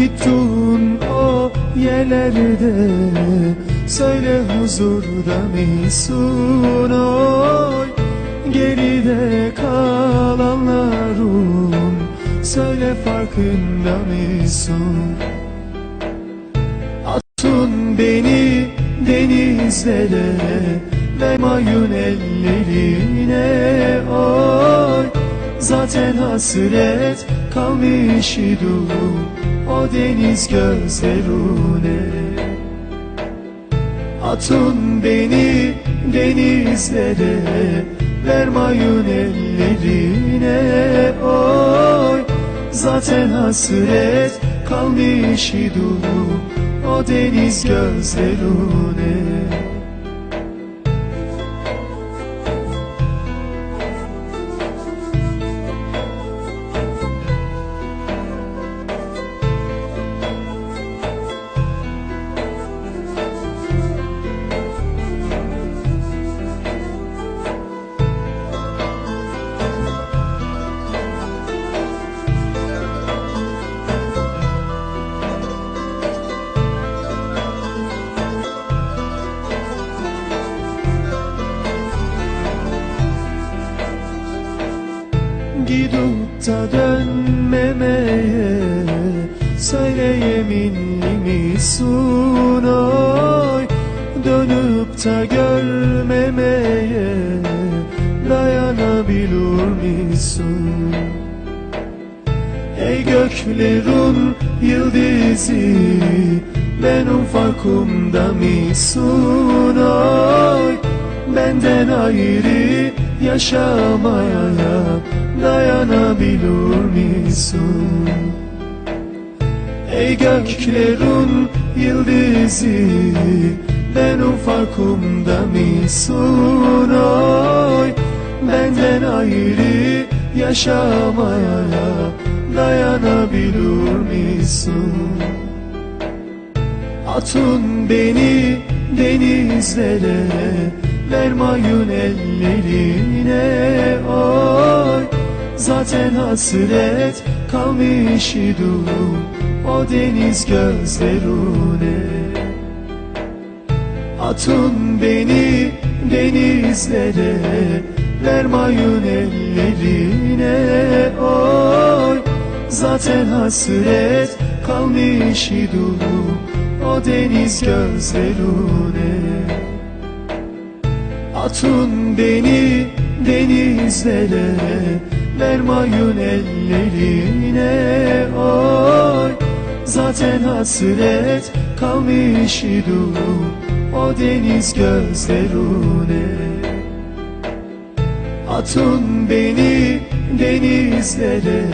Gittin o yerlerde? Söyle huzurda mısın oy. Geride kalanların Söyle farkında mısın? Atın beni denizlere Ve mayun ellerine oy. Zaten hasret kalmış idim O deniz gözlerine. Atın beni denizlere Ver mayun ellerine. Oy Zaten hasret kalmış idim O deniz gözlerine Gidip da dönmemeye Söyle yeminli misin oy. Dönüp da görmemeye Dayanabilir misin Ey göklerin yıldızı Benim farkımda mısın oy? Benden ayrı yaşamaya dayanabilir misin? Ey göklerin yıldızı Benim farkımda mısın oy Benden ayrı yaşamaya dayanabilir misin? Atın beni denizlere Ver mayun ellerine Zaten hasret kalmış idim O deniz gözlerine Atın beni denizlere Ver mayun ellerine. Oy Zaten hasret kalmış idim O deniz gözlerine Atın beni denizlere Ver mayun ellerine oy. Zaten hasret kalmış idim O deniz gözlerine. Atın beni denizlere